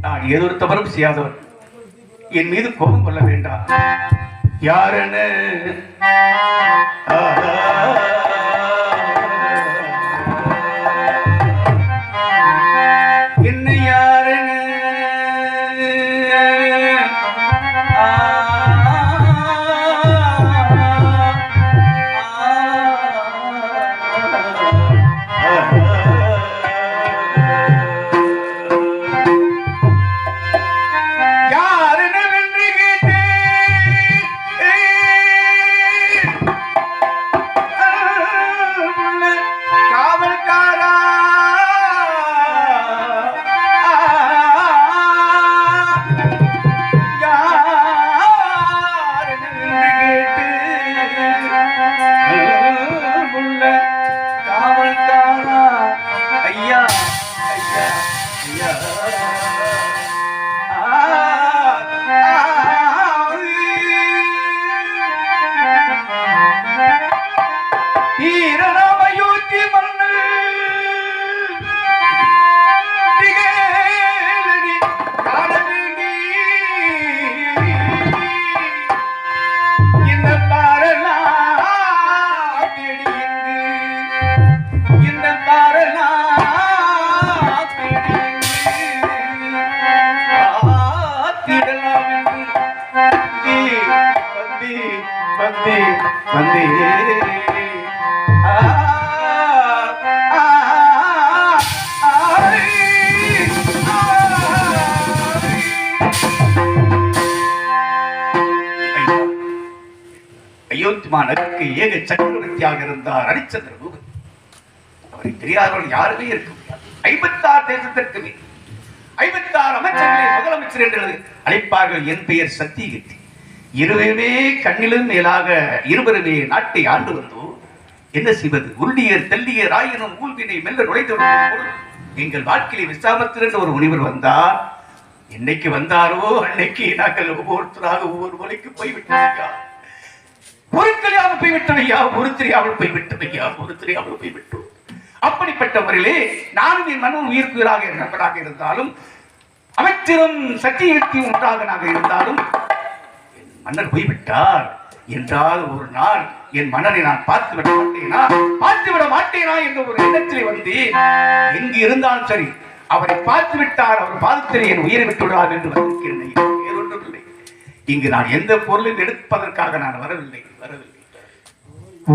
நான் ஏதொரு செய்யாதவர் என் மீது கோபம் கொள்ள வேண்டாம். யாரன இந்தியாவுக்கு ஏக சக்கரவர்த்தியாக இருந்தார்? ஹரிச்சந்திர பூபதி அவரை தெரியாதவர்கள் யாருமே இருக்க முடியாது. ஐம்பத்தாறு தேசத்திற்கு மேல். ஐம்பத்தாறு அமைச்சர்களை முதலமைச்சர் என்று அழைப்பார்கள். என் பெயர் சத்தியகத்தி இருவருமே கண்ணிலும் மேலாக இருவருமே நாட்டை ஆண்டு வந்தோம். என்ன செய்வது? உள்ளியர் தெல்லியர் ஆயினும் ஊழ்வினை மெல்ல நுழைந்து எங்கள் வாழ்க்கையிலே விசாமத்தில் என்ற ஒரு முனிவர் வந்தார். என்னைக்கு வந்தாரோ அன்னைக்கு நாங்கள் ஒவ்வொருத்தராக ஒவ்வொரு மலைக்கு போய்விட்டோம் ஐயா ஒரு போய்விட்டோம் ஐயா ஒரு தெரியாமல் போய்விட்டோம். ஐயா ஒரு போய்விட்டோம் அப்படிப்பட்டவர்களே நானும் என் மனம் உயிர்க்குயிராக நண்பராக இருந்தாலும் அமைச்சரும் சத்தியத்தியும் ஒன்றாக நாங்க இருந்தாலும் என் மன்னர் போய்விட்டார் என்றால் ஒரு நாள் என் மன்னரை நான் பார்த்து விட மாட்டேனா? பார்த்து விட மாட்டேனா என்ற ஒரு எண்ணத்திலே வந்து எங்கு இருந்தாலும் சரி அவரை பார்த்து விட்டார் அவர் பாதத்தில் என் உயிரை விட்டுவிடார் என்று வந்திருக்கிறேன் வேறொன்றுமில்லை. இங்கு நான் எந்த பொருளையும் எடுப்பதற்காக நான் வரவில்லை வரவில்லை. ஓ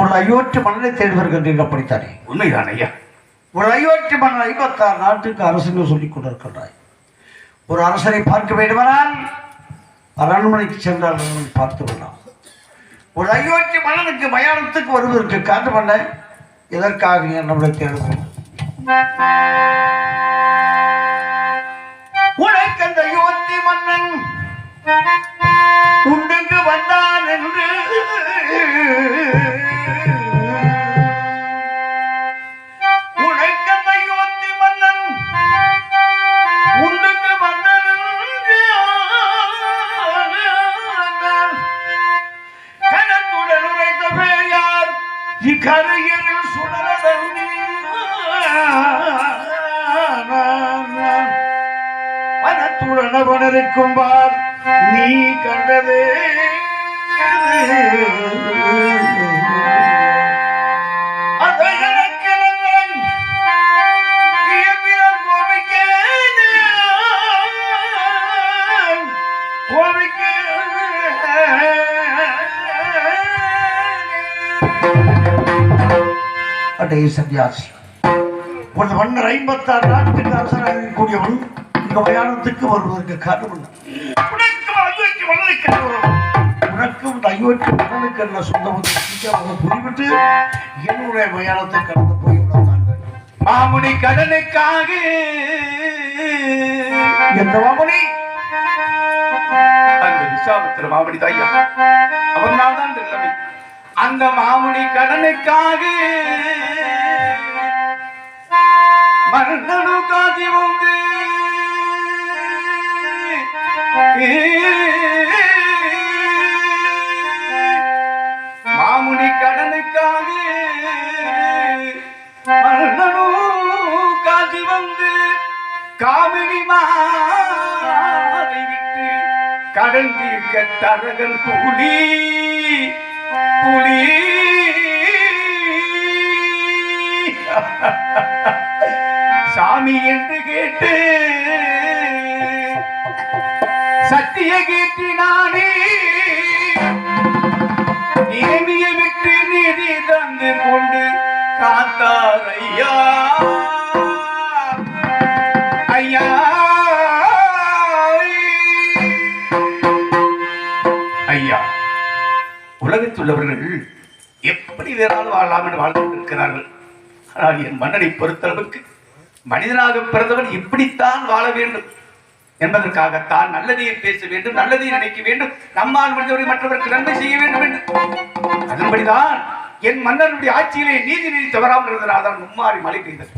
ஒரு அயோத்தி மன்னனை தேடி வருகின்றீர்கள் அப்படித்தானே? உண்மைதான் ஐயா. ஒரு அயோத்தி மன்னன் ஐம்பத்தாறு நாட்டுக்கு அரசுன்னு சொல்லிக் கொண்டிருக்கின்றாய். ஒரு அரசரை பார்க்க வேண்டுமானால் அரண்மனைக்கு சென்றால் அரண்மனை பார்த்து விடலாம். ஒரு அயோத்தி மன்னனுக்கு மயானத்துக்கு வருவதற்கு காட்டு பண்ண எதற்காக நம்மளை தேடுவோம் உண்டுக்கு வந்தான் என்று. உனக்கு அந்த அயோத்தி மன்னன் கண்டதே. அடே சன்னியாசி ஒரு மன்னர் ஐம்பத்தாறு நாட்டுக்கு அரசராக கூடியவன் இந்த மயானத்துக்கு வருவதற்கு காரணம் என்ன? உனக்கும் அயோத்தி மன்னனுக்கு என்ன உறவு? உனக்கும் அயோத்தி மன்னனுக்கு என்ன சொந்தம் வந்து சீக்கிரமாக புரிவிட்டு என்னுடைய மயானத்தை கடந்து வேண்டும் மாமுனி கடனுக்காக எந்த மாமணி அந்த விசாபத்திர மாமுனி தான் இந்த நிலைமை. அந்த மாமுனி கடனுக்காக மன்னனு காதி வந்து. மணி கடனுக்காக மன்னனும் காசி வந்து காவிரி மாலை விட்டு கடன் தீர்க்க தரகன் கூலி கூலி சாமி என்று கேட்டு சத்திய கீர்த்தி நானே ஐயா. ஐயா. ஐயா உலகத்தில் உள்ளவர்கள் எப்படி வேறாலும் வாழலாம் என்று வாழ்ந்து கொண்டிருக்கிறார்கள் ஆனால் என் மன்னனை பொறுத்தளவுக்கு மனிதனாக பிறந்தவன் இப்படித்தான் வாழ வேண்டும். என்பதற்காகத்தான் நல்லதையே பேச வேண்டும் நல்லதையும் நினைக்க வேண்டும். நம்மால் முடிந்தவரை மற்றவருக்கு நன்மை செய்ய வேண்டும் என்று. அதன்படிதான் என் மன்னனுடைய ஆட்சியிலே நீதி நீதி தவறாமல் இருந்ததால் தான் மும்மாறி மழை பெய்தது.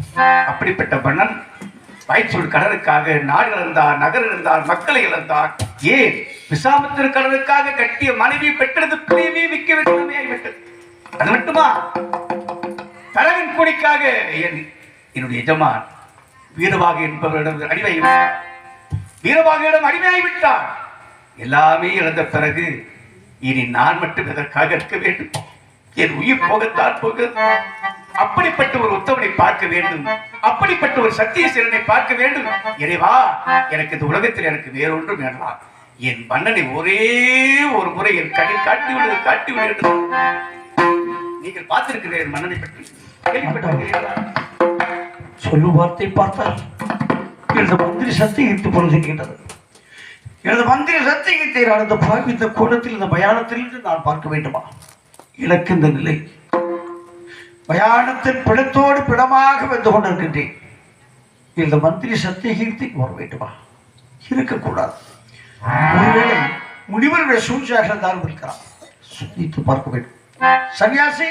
அப்படிப்பட்ட மன்னன் வயிற்றூர் கடலுக்காக நாடு இழந்தார் நகர் இழந்தார் மக்களை இழந்தார் ஏன் விசாமத்திரு கடலுக்காக கட்டிய மனைவி பெற்றது பிள்ளையவே விற்க வேண்டுமே ஆகிவிட்டது. அது மட்டுமா? தரவின் கூலிக்காக என் என்னுடைய எஜமான் வீரவாக என்பவரிடம் அடிமை வீரவாகியிடம் அடிமையாகிவிட்டார் எல்லாமே இழந்த பிறகு இனி நான் மட்டும் எதற்காக இருக்க வேண்டும்? என் உயிர் போகத்தான் போகிறது. அப்படிப்பட்ட ஒரு உத்தவனை பார்க்க வேண்டும். அப்படிப்பட்ட ஒரு சத்தியசீலனை பார்க்க வேண்டும். இறைவா எனக்கு இந்த உலகத்தில் எனக்கு வேறொன்றும் வேண்டாம் என் மன்னனை ஒரே ஒரு முறை என் கண்ணில் காட்டி விடு காட்டி விடு நீங்கள் பார்த்திருக்கிற என் மன்னனை பற்றி. கேள்விப்பட்டிருக்கிறீர்களா? சொல்லும் வார்த்தை பார்த்தால் எனது மந்திரி சத்தியிட்டு பொழுதுகின்றது எனது மந்திரி சத்தியத்தை நான் இந்த பாவி இந்த கோலத்தில் இந்த பயானத்திலிருந்து நான் பார்க்க வேண்டுமா? இழக்கின்ற இந்த நிலை. மயானத்தின் பிடத்தோடு பிடமாக வந்து கொண்டிருக்கின்றேன். இந்த மந்திரி சத்தியகீர்த்தி வர வேண்டுமா? இருக்கக்கூடாது. ஒருவேளை முனிவருடைய சூழ்ச்சியாக இருந்தாலும் சிந்தித்து பார்க்க வேண்டும். சன்னியாசி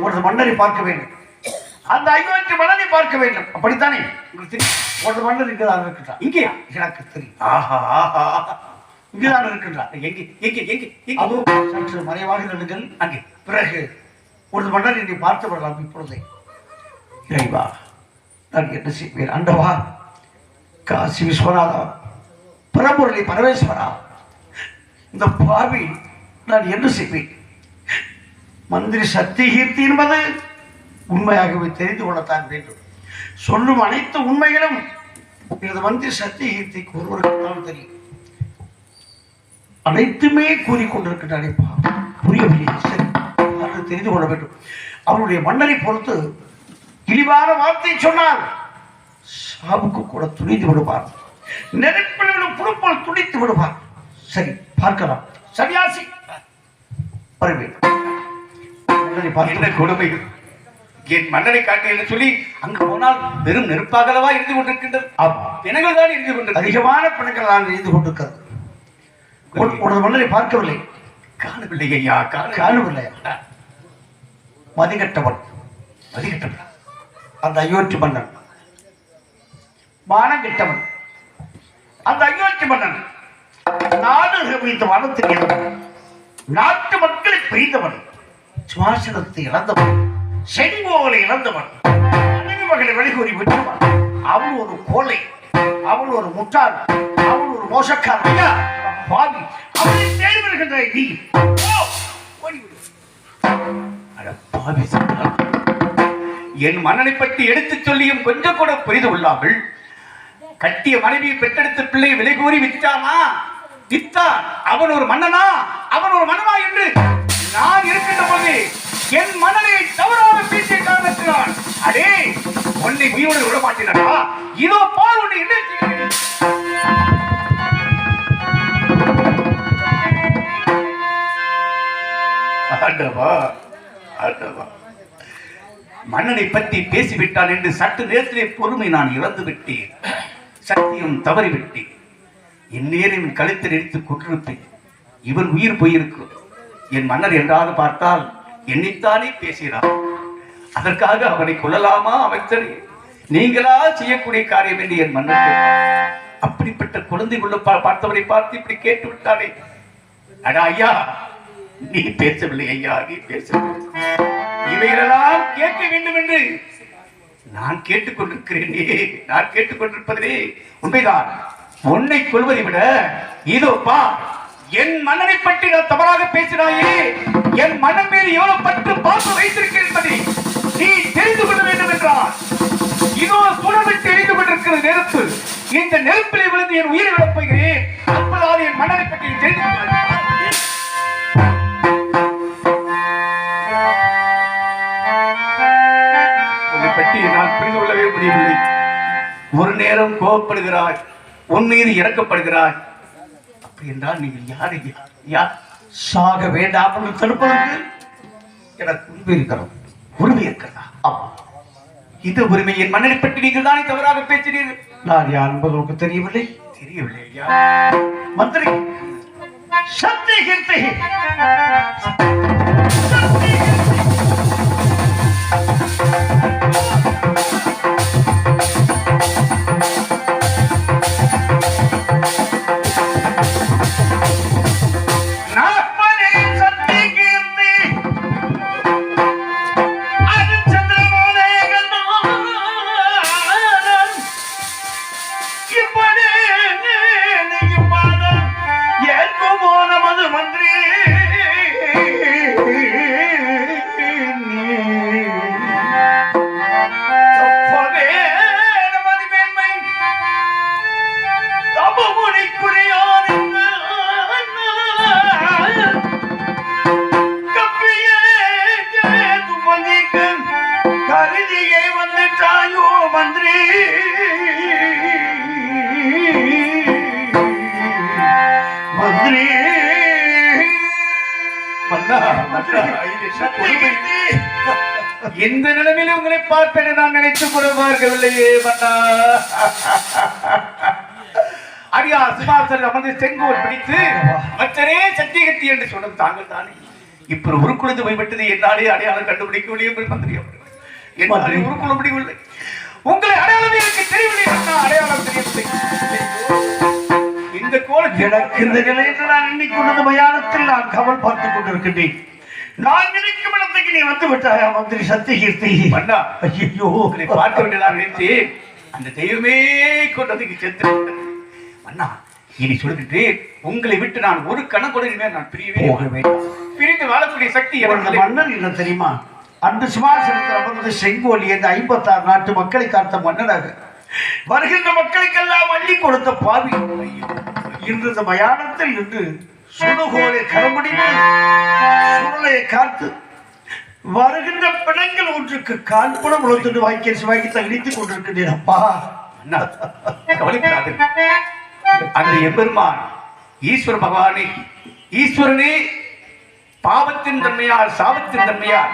ஒரு மன்னரை பார்க்க வேண்டும். அந்த ஐயோட்டு மன்னனை பார்க்க வேண்டும். அப்படித்தானே? உங்களுக்கு தெரியும். ஒரு மன்னர் இங்குதான் இருக்கிறான் இங்கேயா? எனக்கு தெரியும். ஆஹா ஆஹா. இங்குதான் இருக்கின்றார். எங்கே எங்கே சற்று மறைவாக இருங்கள் அங்கே. பிறகு ஒரு மன்னர் என்னை பார்த்து விடலாம் இப்பொழுதே. இறைவா நான் என்ன செய்வேன்? அண்டவா காசி விஸ்வநாதா பரம்பொருளை பரமேஸ்வரா இந்த பாவி நான் என்ன செய்வேன்? மந்திரி சத்தியகீர்த்தி என்பது உண்மையாகவே தெரிந்து கொள்ளத்தான் வேண்டும். சொல்லும் அனைத்து உண்மைகளும் எனது மந்திரி சத்தியகீர்த்திக்கு ஒருவருக்கு தான் தெரியும். அனைத்துமே கூறிக்கொண்டிருக்கிறானே பா புரியவில்லை. சரி தெரிந்து கொள்ள வேண்டும். அவருடைய மன்னரை பொறுத்து இழிவான வார்த்தை சொன்னால் சாவுக்கு கூட துணிந்து விடுவார். நெருப்பில் விடும் புழுப்பால் துடித்து விடுவார். சரி பார்க்கலாம். மன்னரை என்ன கொடுமை? என் மன்னனை காட்டு என்று சொல்லி அங்கு போனால் வெறும் நெருப்பாகலவா இருந்து கொண்டிருக்கின்றது? ஆமா பிணங்கள் தான் இருந்து கொண்டிருக்கிறது அதிகமான பிணங்கள் நான் எழுந்து கொண்டிருக்கிறது. உனது மன்னரை பார்க்கவில்லை. காணவில்லை ஐயா காண காணவில்லை. மதிகட்டவன். மதிகட்டவன். அந்த அயோத்தி மன்னன். மானங்கிட்டவன் அந்த அயோத்தி மன்னன். நாடு வைத்த வானத்தில் நாட்டு மக்களை பிரிந்தவன். சுவாசனத்தை இழந்தவன். செங்கோலை இழந்தவன். மகளை வெளிகூறி விட்டவன். அவள் ஒரு கோலை அவள் ஒரு முட்டாள். அவள் ஒரு மோசக்காரன். ஐயா, பாவி அவனை தேடி வருகின்ற நீ. ஓடிவிடு அட பாவி என் மன்னனை பற்றி எடுத்துச் சொல்லியும் கொஞ்சம் கூட புரிந்து கொள்ளாமல் கட்டிய மனைவியை பெற்றெடுத்த பிள்ளை விலை கூறி விற்றானா? வித்தான் அவன் ஒரு மன்னனா? அவன் ஒரு மன்னனா என்று நான் இருக்கின்ற போது என் மன்னனை தவறாக பேசிய காரணத்தினால் அடே உன்னை உயிரோடு விட மாட்டேனடா இதோ பால் உன்னை என்ன ஆண்டவா ஆண்டவா. மன்னனை பற்றி பேசிவிட்டான் என்று சற்று நேரத்திலே பொறுமை நான் இழந்து விட்டேன். சத்தியம் தவறிவிட்டேன். இந்நேரம் நேரின் கழுத்தில் எடுத்து கொண்டிருப்பேன். இவர் உயிர் போயிருக்கும் என் மன்னர் என்றாலும் பார்த்தால் என்னைத்தானே பேசுகிறார் அதற்காக அவனை கொல்லலாமா அமைச்சரே? நீங்களா செய்யக்கூடிய காரியம் என்று என் மன்னர் அப்படிப்பட்ட குழந்தை உள்ள பார்த்தவரை பார்த்து இப்படி கேட்டு விட்டானே அடா ஐயா நீ பேசவில்லை ஐயா நீ பேசவில்லை. இவைகளெல்லாம் கேட்க வேண்டும் என்று நான் கேட்டுக்கொண்டிருக்கிறேனே நான் கேட்டுக்கொண்டிருப்பதே உண்மைதான். உன்னை கொள்வதை விட இதோ பா என் மன்னனை பற்றி நான் தவறாக பேசினாயே என் மன்னன் மீது எவ்வளவு பற்று பார்த்து வைத்திருக்கேன் என்பதை நீ தெரிந்து கொள்ள வேண்டும் என்றார் இதோ சுடமிட்டு எரிந்து கொண்டிருக்கிற நெருப்பு இந்த நெருப்பிலே விழுந்து என் உயிரை கோபப்படுகிறாய் உன் மீது இறக்கப்படுகிறாய். அப்படி என்றால் நீங்கள் யார்? ஐயா? யார்? சாக வேண்டாமல் தடுப்பதற்கு எனக்கு உரிமை இருக்கிறோம் உரிமை இருக்கிறதா? ஆமா. இந்த உரிமை என் மன்னனை பற்றி நீங்கள் தானே தவறாக பேசினீர்கள். நான் யார் என்பது உங்களுக்கு தெரியவில்லை? தெரியவில்லை. மந்திரி சக்தி கூட பார்க்கவில்லையே மன்னா. அடியா சிம்மாசன் அமர்ந்து செங்கோல் பிடித்து மற்றரே சத்தியகத்தி என்று சொன்னது தாங்கள் தானே. இப்ப உருக்குழுந்து போய்விட்டது என்னாலே அடையாளம் கண்டுபிடிக்கவில்லை என்று மந்திரி அவர்கள். என்னாலே முடியவில்லை. உங்களை அடையாளம் எனக்கு தெரியவில்லை அண்ணா அடையாளம் தெரியவில்லை. இந்த கோலத்தில் எனக்கு இந்த நிலையில் நான் எண்ணிக்கொண்டது மயானத்தில் நான் கவல் பார்த்துக் கொண்டிருக்கின்றேன். நான் நினைக்கும் இடத்துக்கு நீ வந்து விட்டாயா மந்திரி சத்தியகீர்த்தி? மன்னா ஐயோ உங்களை பார்க்க வேண்டியதாக நினைத்து அந்த தெய்வமே கொண்டு வந்து இங்கு சேர்த்து விட்டது. அண்ணா இனி சொல்லிட்டு உங்களை விட்டு நான் ஒரு கணம் கூட இனிமேல் நான் பிரியவே போக வேண்டாம் பிரிந்து வாழக்கூடிய சக்தி மன்னர் என்ன தெரியுமா? அன்று சிம்மாசனத்தில் அமர்ந்து செங்கோல் இந்த ஐம்பத்தாறு நாட்டு மக்களை காத்த மன்னராக வருகின்ற மக்களுக்கெல்லாம் அள்ளி கொடுத்த பாவி. இன்று இந்த மயானத்தில் நின்று சுடுகோலை கரமுடிந்து சுருளையை காத்து வருகின்ற பிணங்கள் ஒன்றுக்கு கால்புடம் உழைத்துட்டு வாய்க்கேசி வாங்கி தகடித்துக் கொண்டிருக்கின்றேன் அப்பா. கவலைப்படாது. அந்த எம்பெருமான் ஈஸ்வர பகவானே ஈஸ்வரனே பாவத்தின் தன்மையால் சாபத்தின் தன்மையால்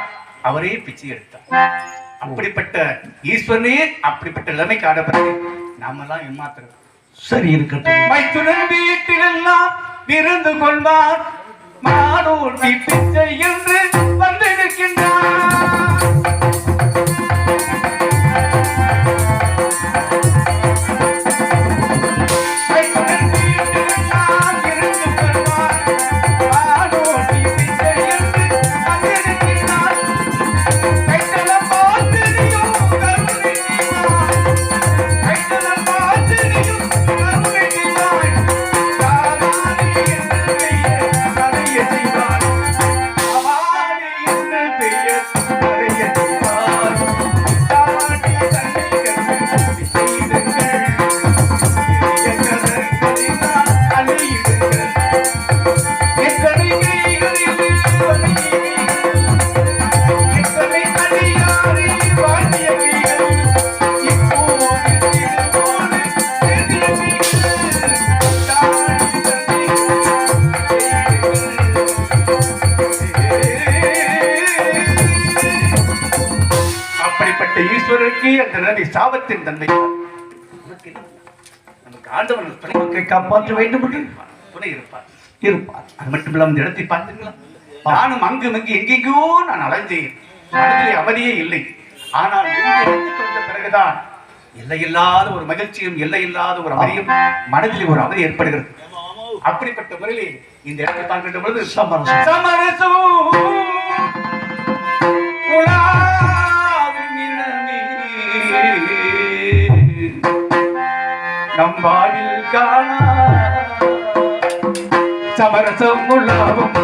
அவரே பிச்சை எடுத்தார். அப்படிப்பட்ட ஈஸ்வரனே அப்படிப்பட்ட நிலைமை காணப்பட்டு நாமெல்லாம் ஏமாத்துறோம். சரி இருக்கட்டும். மைத்துனன் வீட்டிலெல்லாம் விருந்து கொள்வார். மாடோட்டி பிச்சை என்று வந்து நிற்கின்றார் சாபத்தின் தன்மை. நமக்கு என்ன? நமக்கு ஆண்டவன் துணை நமக்கு காப்பாற்ற வேண்டும் என்று துணை இருப்பார். இருப்பார். அது மட்டும் இல்லாம இந்த இடத்தை பார்த்தீங்களா? நானும் அங்கு அங்கு எங்கெங்கோ நான் அலைந்தேன். மனதிலே அமைதியே இல்லை. ஆனால் பிறகுதான் எல்லையில்லாத ஒரு மகிழ்ச்சியும் எல்லையில்லாத ஒரு அமைதியும் மனதிலே ஒரு அமைதி ஏற்படுகிறது. அப்படிப்பட்ட முறையிலே இந்த இடத்தை பார்க்கின்ற பொழுது சமரசம்! நம் காணா. சமரசம் உலாவும்